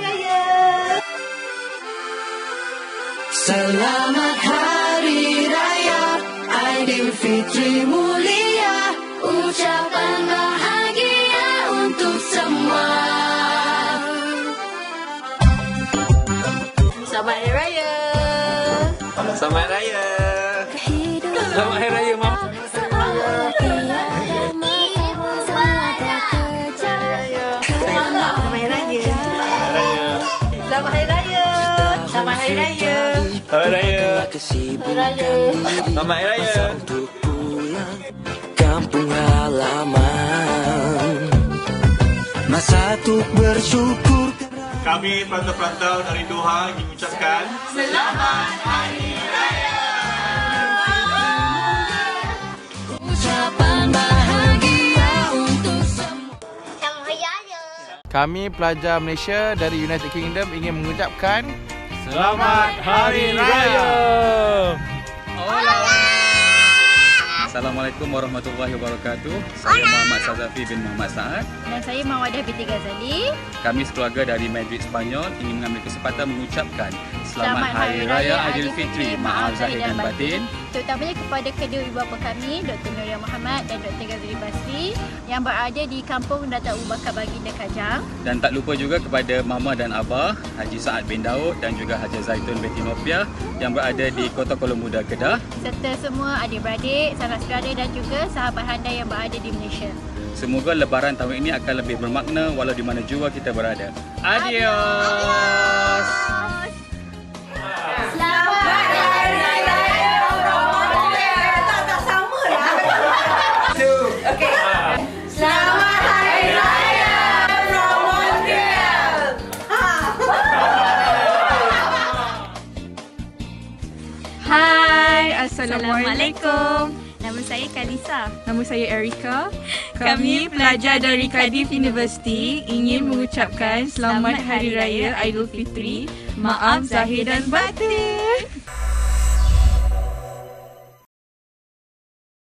Raya. Selamat Hari Raya Aidilfitri mulia Ucapan bahagia untuk semua Selamat Hari Raya Selamat Raya. Selamat Hari Raya. Hari Raya Selamat Raya. Hari Raya Selamat Hari Raya. kampung halaman Masa untuk bersyukur Kami perantau-perantau dari Doha ingin mengucapkan Ucapan bahagia untuk semua Selamat Hari Raya. Kami pelajar Malaysia dari United Kingdom ingin mengucapkan Selamat Hari Raya. Assalamualaikum warahmatullahi wabarakatuh. Saya Muhammad Sazafi bin Muhammad Saad. Dan saya Mawadah binti Ghazali. Kami sekeluarga dari Madrid Spanyol ingin mengambil kesempatan mengucapkan Selamat Hari Raya Aidilfitri. Maaf zahir dan batin. Terutamanya kepada kedua ibu bapa kami, Dr. Nuria Muhammad dan Dr. Ghazali Basri yang berada di kampung Datuk Abu Bakar Baginda Kajang. Dan tak lupa juga kepada Mama dan Abah, Haji Saad bin Daud dan juga Haji Zaitun binti Nopiah yang berada di Kota Kuala Muda, Kedah. serta semua adik-beradik, sanak saudara dan juga sahabat handai yang berada di Malaysia. Semoga lebaran tahun ini akan lebih bermakna walau di mana jua kita berada. Adios. Hai, Assalamualaikum. Nama saya Kalisa. Nama saya Erika. Kami pelajar dari Cardiff University ingin mengucapkan Selamat Hari Raya Aidilfitri. Maaf zahir dan batin.